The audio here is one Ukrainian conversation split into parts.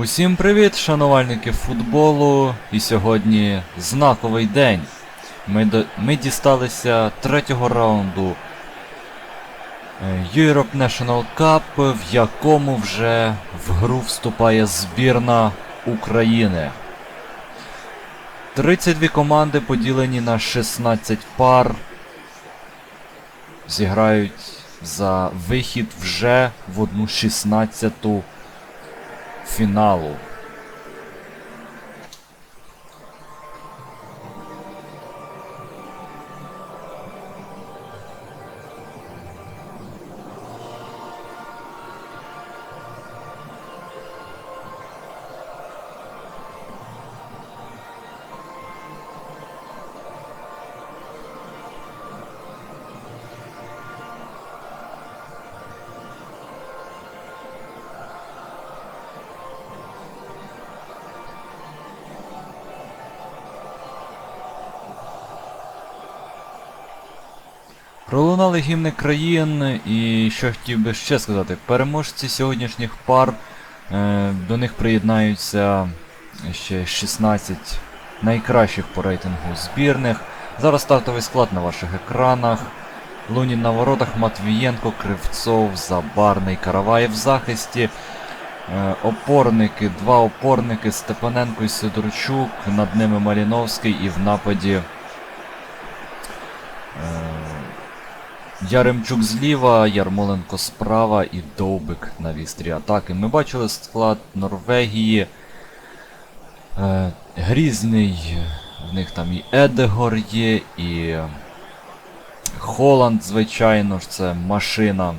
Усім привіт, шанувальники футболу. І сьогодні знаковий день. Ми, до... Ми дісталися третього раунду е, Europe National Cup, в якому вже в гру вступає збірна України. 32 команди поділені на 16 пар. Зіграють за вихід вже в одну 16-ту фіналу. Пролунали гімни країн, і що хотів би ще сказати, переможці сьогоднішніх пар, е, до них приєднаються ще 16 найкращих по рейтингу збірних. Зараз стартовий склад на ваших екранах. Лунін на воротах, Матвієнко, Кривцов, Забарний, Караваєв в захисті. Е, опорники, два опорники, Степаненко і Сидорчук, над ними Маліновський і в нападі. Яремчук зліва, Ярмоленко справа і Довбик на вістрі атаки. Ми бачили склад Норвегії. Е, Грізний, в них там і Едегор є, і Холланд, звичайно ж, це машина.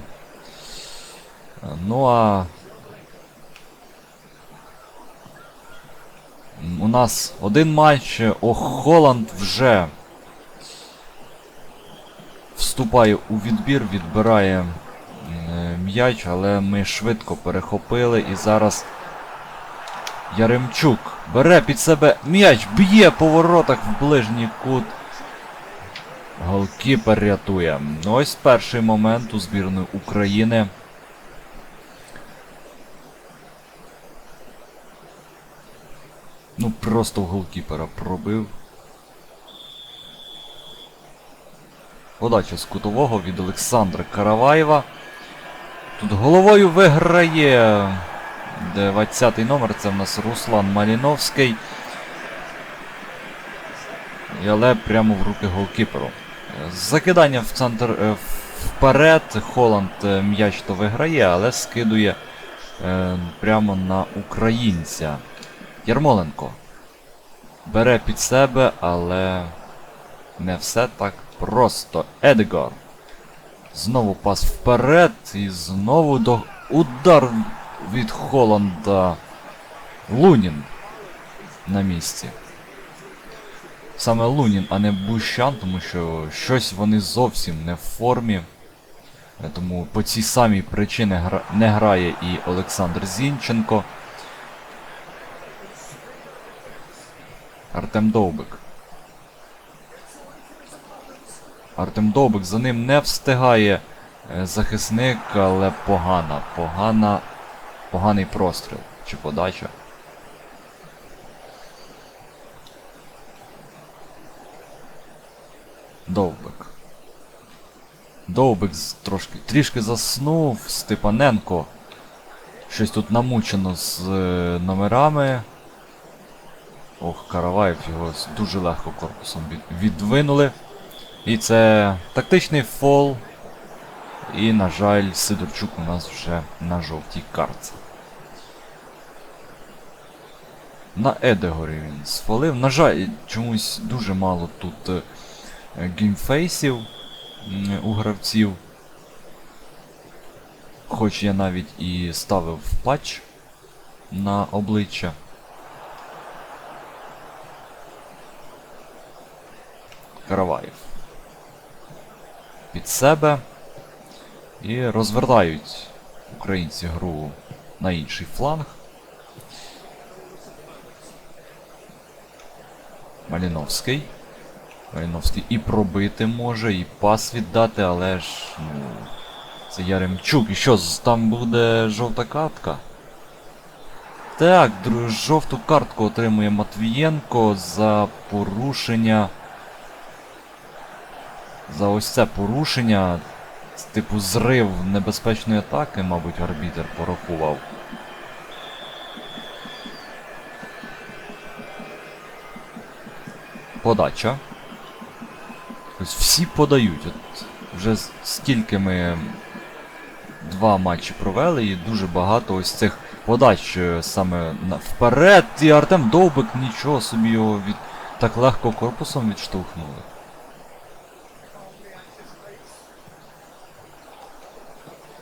Ну а. У нас один матч. Ох, Холланд вже вступає у відбір, відбирає е, м'яч, але ми швидко перехопили і зараз Яремчук бере під себе м'яч, б'є по воротах в ближній кут. Голкіпер рятує. Ну, Ось перший момент у збірної України. Ну просто в голкіпера пробив. Подача з кутового від Олександра Караваєва. Тут головою виграє 20-й номер, це в нас Руслан Маліновський. Але прямо в руки голкіперу. Закидання в центр е, вперед. Холланд е, м'яч то виграє, але скидує е, прямо на українця. Ярмоленко. Бере під себе, але не все так просто. Едгар. Знову пас вперед. І знову до удар від Холланда. Лунін на місці. Саме Лунін, а не Бущан, тому що щось вони зовсім не в формі. Тому по цій самій причині гра... не грає і Олександр Зінченко. Артем Довбик. Артем Довбик за ним не встигає е, захисник, але погана, погана, поганий простріл чи подача. Довбик. Довбик трошки трішки заснув. Степаненко. Щось тут намучено з е, номерами. Ох, Караваєв його дуже легко корпусом від- віддвинули. І це тактичний фол. І, на жаль, Сидорчук у нас вже на жовтій картці. На Едегорі він сфолив. На жаль, чомусь дуже мало тут е, геймфейсів у гравців. Хоч я навіть і ставив патч на обличчя. Караваєв. Під себе. І розвертають українці гру на інший фланг. Маліновський. Маліновський і пробити може, і пас віддати, але ж. ну. Це Яремчук. І що, там буде жовта картка? Так, жовту картку отримує Матвієнко за порушення. За ось це порушення. Типу зрив небезпечної атаки, мабуть, арбітер порахував. Подача. Ось всі подають. От вже стільки ми два матчі провели і дуже багато ось цих подач е, саме вперед. І Артем Довбик нічого собі його від так легко корпусом відштовхнули.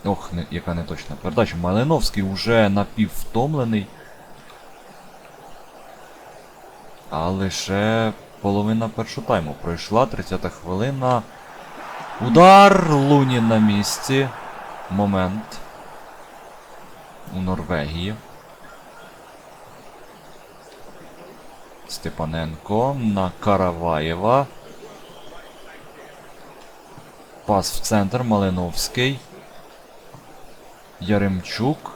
Ох, не, яка неточна передача. Малиновський уже напіввтомлений. А лише половина першого тайму пройшла, 30 хвилина. Удар Лунін на місці. Момент. У Норвегії. Степаненко на Караваєва. Пас в центр Малиновський. Яремчук.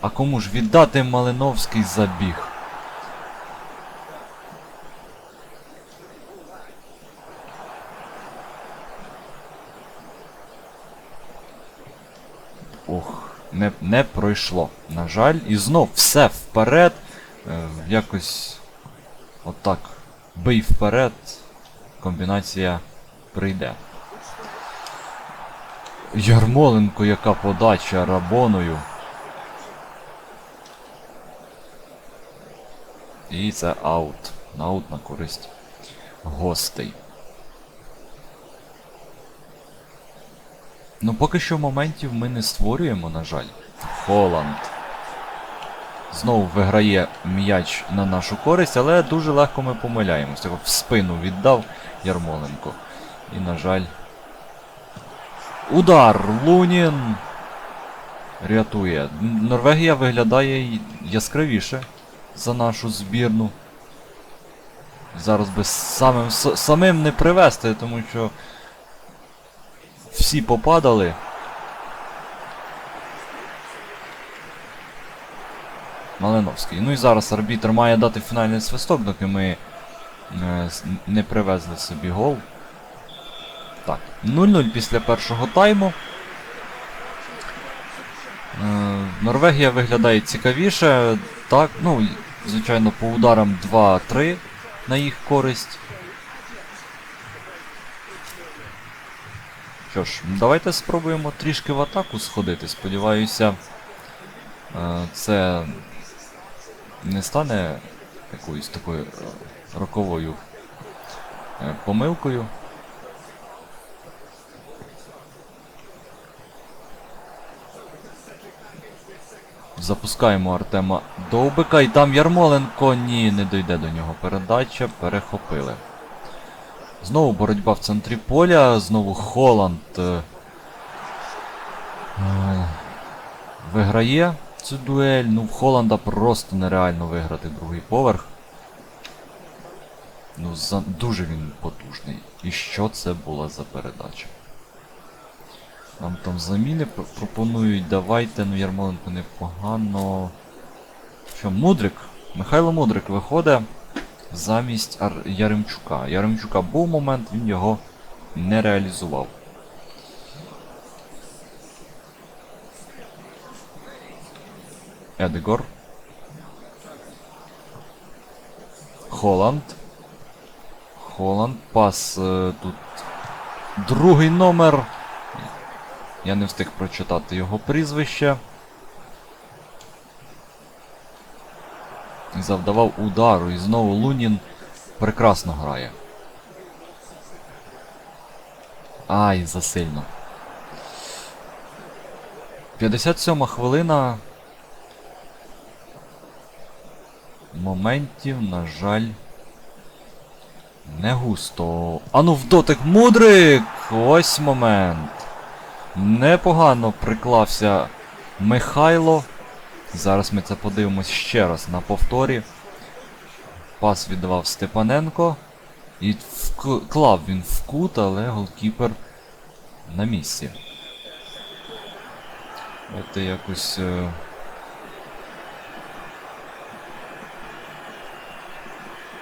А кому ж віддати Малиновський забіг? Ох, не, не пройшло. На жаль, і знов все вперед. Е, якось отак. Бий вперед. Комбінація прийде. Ярмоленко, яка подача рабоною. І це аут. Аут на користь гостей. Ну, поки що моментів ми не створюємо, на жаль. Холланд. Знову виграє м'яч на нашу користь, але дуже легко ми помиляємося. В спину віддав Ярмоленко. І, на жаль. Удар! Лунін! Рятує. Норвегія виглядає яскравіше за нашу збірну. Зараз би самим, самим не привести, тому що всі попадали. Малиновський. Ну і зараз арбітр має дати фінальний свисток, доки ми е, не привезли собі гол. Так, 0-0 після першого тайму. Е, Норвегія виглядає цікавіше. Так, ну, звичайно, по ударам 2-3 на їх користь. Що ж, давайте спробуємо трішки в атаку сходити. Сподіваюся, е, це не стане якоюсь такою е, роковою помилкою. Запускаємо Артема Довбика і там Ярмоленко. Ні, не дойде до нього передача. Перехопили. Знову боротьба в центрі поля, знову Холланд е, е, виграє цю дуель. Ну, в Холланда просто нереально виграти другий поверх. Ну, за, дуже він потужний. І що це була за передача? Нам там заміни пропонують, давайте, ну Ярмоленко непогано. Що, Мудрик? Михайло Мудрик виходить замість. Яремчука. Яремчука був момент, він його не реалізував. Едегор. Холланд. Холланд. Пас е, тут. Другий номер. Я не встиг прочитати його прізвище. Завдавав удару і знову Лунін прекрасно грає. Ай, засильно. 57 хвилина. Моментів, на жаль, не густо. Ану в дотик мудрик! Ось момент. Непогано приклався Михайло. Зараз ми це подивимось ще раз на повторі. Пас віддавав Степаненко. І вклав він в кут, але голкіпер на місці. Це якось... Е...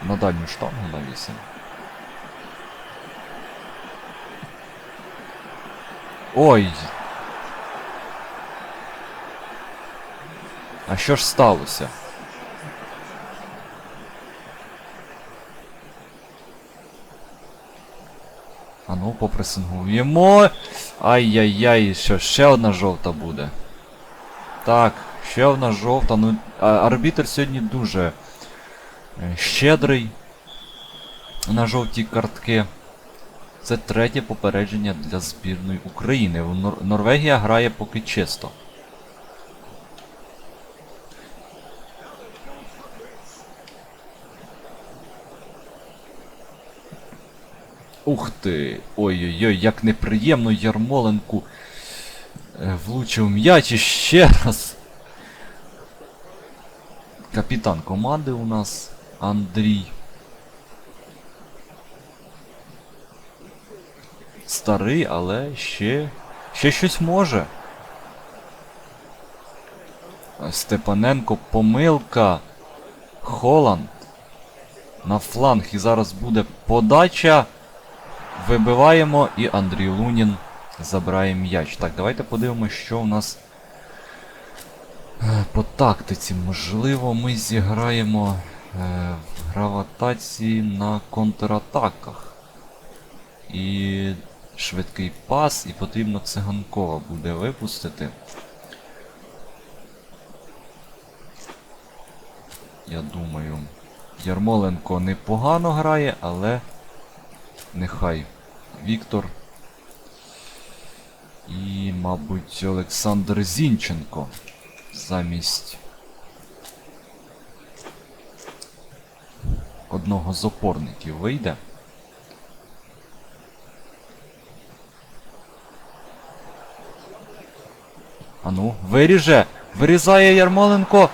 На дальню штангу на 8. Ой. А що ж сталося? А ну, попресингуємо. Ай-яй-яй, що ще одна жовта буде. Так, ще одна жовта. Ну, а, арбітр сьогодні дуже е, щедрий на жовті картки. Це третє попередження для збірної України. Нор- Норвегія грає поки чисто. Ух ти! Ой-ой-ой, як неприємно Ярмоленку е, влучив м'яч ще раз. Капітан команди у нас Андрій. Старий, але ще. ще щось може. Степаненко помилка. Холланд. На фланг і зараз буде подача. Вибиваємо і Андрій Лунін забирає м'яч. Так, давайте подивимося, що у нас е, по тактиці. Можливо, ми зіграємо е, в граватації на контратаках. І швидкий пас, і потрібно циганкова буде випустити. Я думаю, Ярмоленко непогано грає, але нехай Віктор. І, мабуть, Олександр Зінченко замість одного з опорників вийде. Ану, виріже! Вирізає Ярмоленко!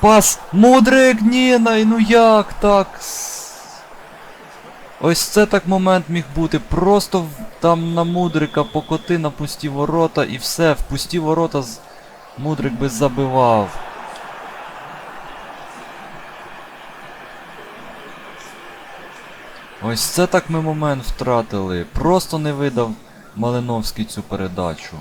Пас! Мудрик! Ні, ну як так? Ось це так момент міг бути. Просто там на Мудрика покоти на пусті ворота і все, в пусті ворота з... Мудрик би забивав. Ось це так ми момент втратили. Просто не видав Малиновський цю передачу.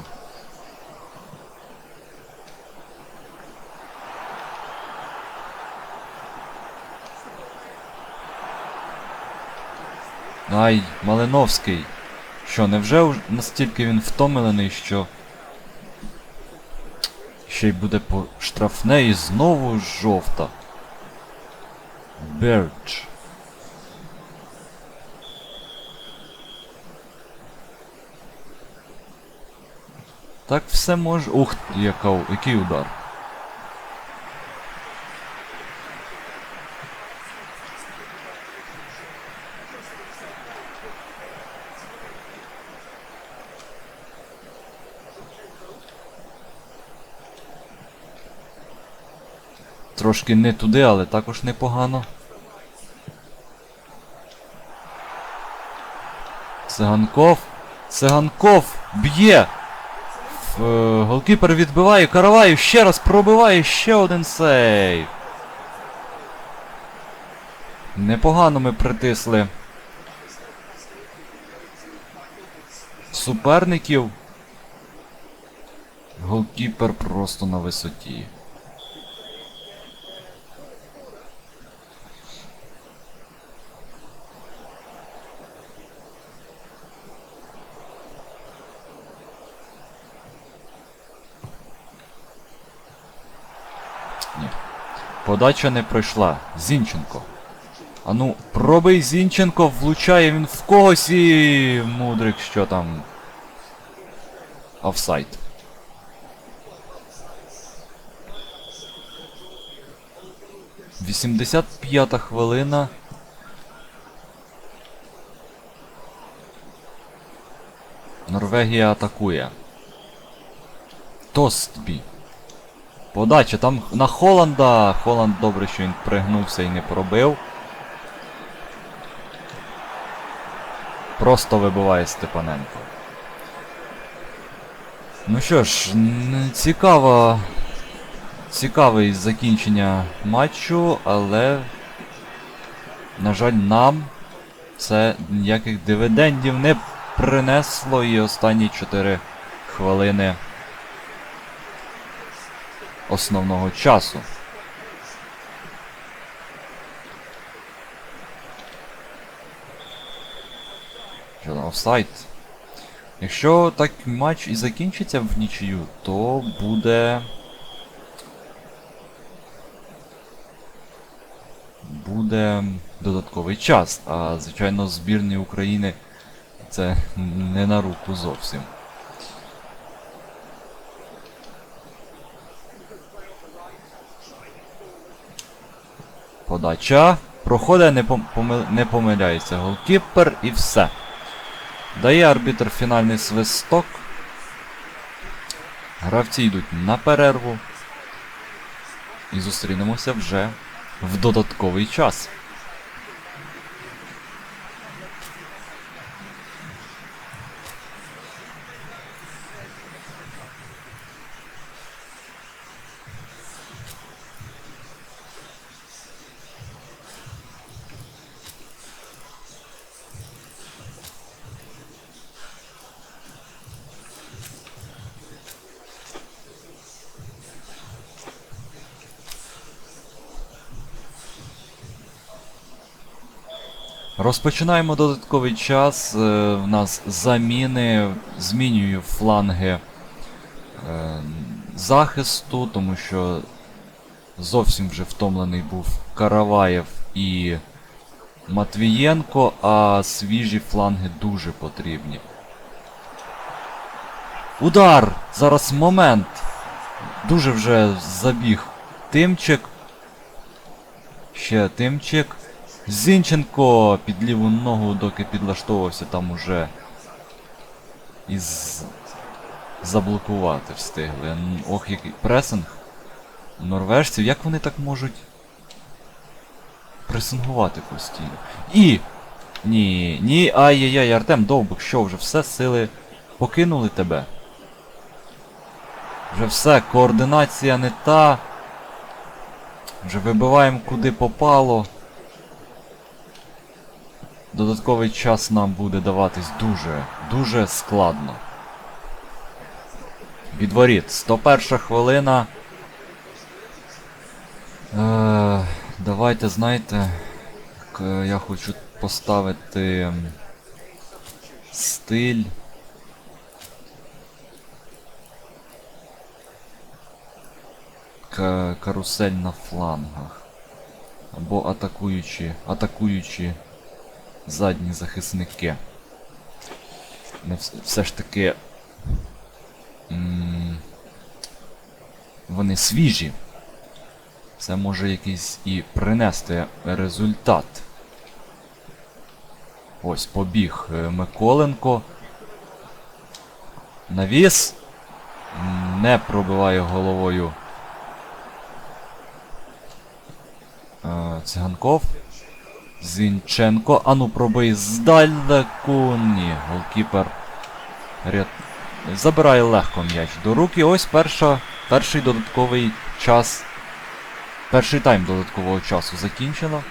Ай, Малиновський. Що, невже настільки він втомлений, що. Ще й буде по штрафне і знову жовта. Бердж. Так все може. Ух, яка, який удар. Трошки не туди, але також непогано. Циганков. Циганков б'є. Е, Голкіпер відбиває. Караваєв ще раз пробиває ще один сейв. Непогано ми притисли. Суперників. Голкіпер просто на висоті. Подача не пройшла. Зінченко. Ану, пробий Зінченко, влучає він в когось і. Мудрик, що там. Офсайд. Вісімдесят п'ята хвилина. Норвегія атакує. Тостбі. Подача там на Холланда. Холланд добре, що він пригнувся і не пробив. Просто вибиває Степаненко. Ну що ж, цікаво. Цікаве закінчення матчу, але на жаль, нам це ніяких дивідендів не принесло і останні 4 хвилини основного часу. Що там, офсайд? Якщо так матч і закінчиться в нічию, то буде. Буде додатковий час. А звичайно, збірні України це не на руку зовсім. Подача. Проходить, не, помил- не помиляється голкіпер і все. Дає арбітр фінальний свисток. Гравці йдуть на перерву. І зустрінемося вже в додатковий час. Розпочинаємо додатковий час. е, В нас заміни. Змінюю фланги е, захисту, тому що зовсім вже втомлений був Караваєв і Матвієнко, а свіжі фланги дуже потрібні. Удар! Зараз момент. Дуже вже забіг Тимчик. Ще Тимчик. Зінченко під ліву ногу, доки підлаштовувався, там уже із заблокувати встигли. Ох, який пресинг. Норвежців, як вони так можуть пресингувати постійно? І! Ні, ні, ай-яй-яй, Артем Довбик, що вже все сили покинули тебе? Вже все, координація не та. Вже вибиваємо куди попало. Додатковий час нам буде даватись дуже, дуже складно. Відворіт. 101 хвилина. Е, давайте, знаєте, я хочу поставити стиль. Карусель на флангах. Або атакуючі, атакуючі задні захисники. Не все ж таки. Вони свіжі. Це може якийсь і принести результат. Ось побіг е, Миколенко. Навіс. Не пробиває головою. е, Циганков. Зінченко. Ану пробий здалеку. Ні, голкіпер ряд... забирає легко м'яч до руки. Ось перша, перший додатковий час. Перший тайм додаткового часу закінчено.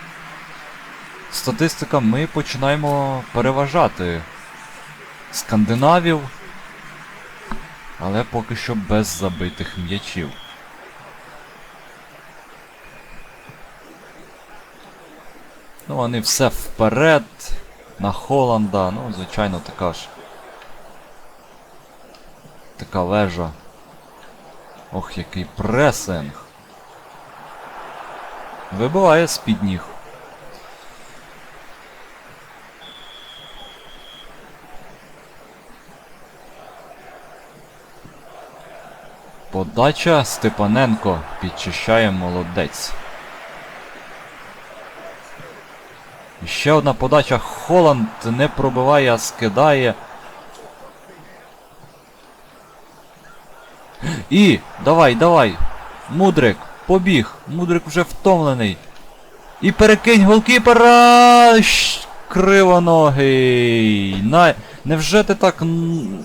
Статистика, ми починаємо переважати скандинавів. Але поки що без забитих м'ячів. Ну, вони все вперед. На Холланда. Ну, звичайно, така ж. Така вежа. Ох, який пресинг. Вибиває з-під ніг. Подача Степаненко підчищає молодець. І ще одна подача. Холланд не пробиває, а скидає. І! Давай, давай! Мудрик! Побіг! Мудрик вже втомлений. І перекинь голкіпера! Кривоногий! На... Невже ти так н-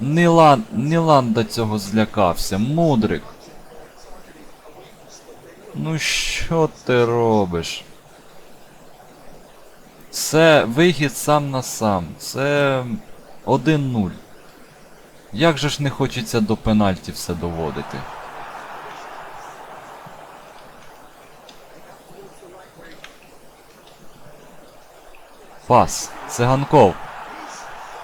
Нілан... Ніланда цього злякався? Мудрик! Ну що ти робиш? Це вихід сам на сам. Це 1-0. Як же ж не хочеться до пенальті все доводити? Пас. Циганков.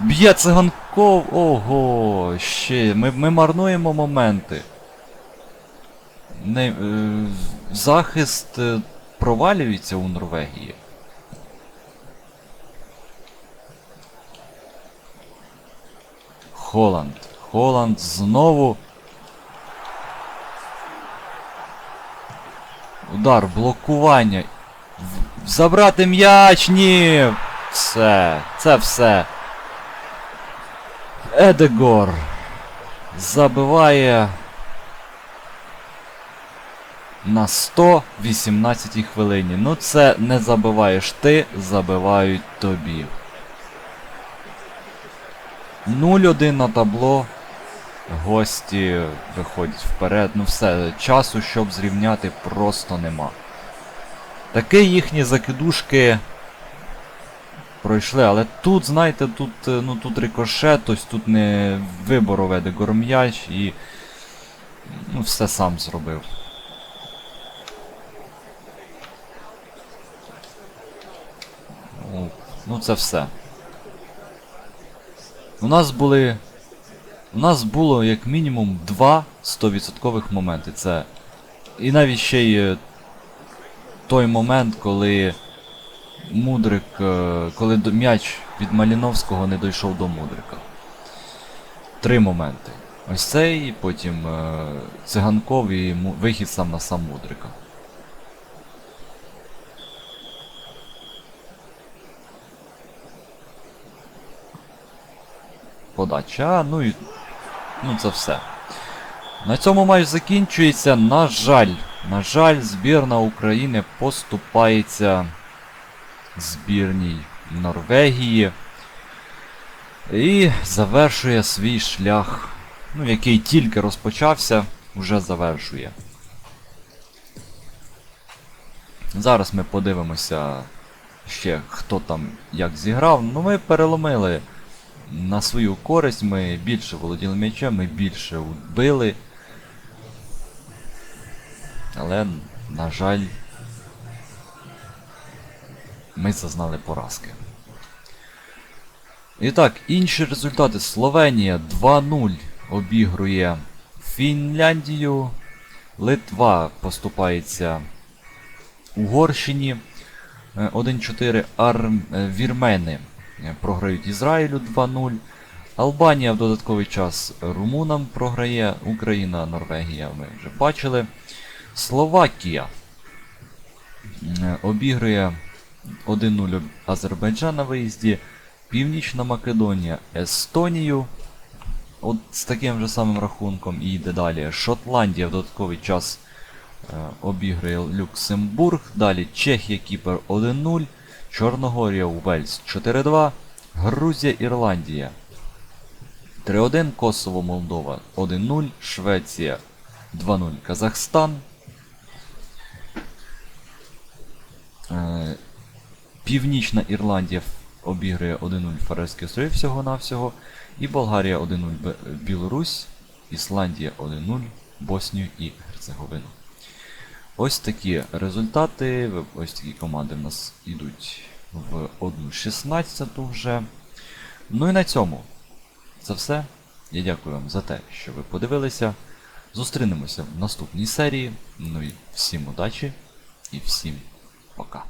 Б'є циганков. Ого. Ще. Ми, ми марнуємо моменти. Не, е, захист е, провалюється у Норвегії. Холланд. Холланд знову. Удар, блокування. Забрати м'яч, ні! Все, це все. Едегор забиває на 118 хвилині. Ну це не забиваєш ти, забивають тобі. 0-1 на табло. Гості виходять вперед. Ну все, часу, щоб зрівняти, просто нема. Таки їхні закидушки пройшли, але тут, знаєте, тут, е, ну, тут рикошет, ось тут не вибору веде горм'яч і ну, все сам зробив. Ну, ну це все. У нас були. У нас було як мінімум два 100% моменти. Це. І навіть ще й е, той момент, коли Мудрик. е, коли м'яч від Маліновського не дійшов до Мудрика. Три моменти. Ось цей, потім е, циганков і вихід сам на сам Мудрика. Подача, ну і. Ну це все. На цьому матч закінчується. На жаль, на жаль, збірна України поступається збірній Норвегії. І завершує свій шлях, ну, який тільки розпочався, вже завершує. Зараз ми подивимося ще, хто там як зіграв. Ну ми переломили на свою користь, ми більше володіли м'ячем, ми більше били. Але, на жаль, ми зазнали поразки. І так, інші результати. Словенія 2-0 обігрує Фінляндію. Литва поступається Угорщині. Е, 1-4 Ар... е, Вірмени е, програють Ізраїлю 2-0. Албанія в додатковий час румунам програє. Україна, Норвегія ми вже бачили. Словакія е, обігрує 1-0 Азербайджан на виїзді. Північна Македонія Естонію. От з таким же самим рахунком і йде далі. Шотландія в додатковий час е, обігрує Люксембург. Далі Чехія, Кіпр 1-0. Чорногорія, Уельс 4-2. Грузія, Ірландія 3-1. Косово, Молдова 1-0. Швеція 2-0. Казахстан. Е, Північна Ірландія обігрує 1-0 Фарерські острови всього-навсього. І Болгарія 1-0 Білорусь, Ісландія 1-0, Боснію і Герцеговину. Ось такі результати. Ось такі команди в нас йдуть в 1-16 вже. Ну і на цьому це все. Я дякую вам за те, що ви подивилися. Зустрінемося в наступній серії. Ну і всім удачі і всім пока.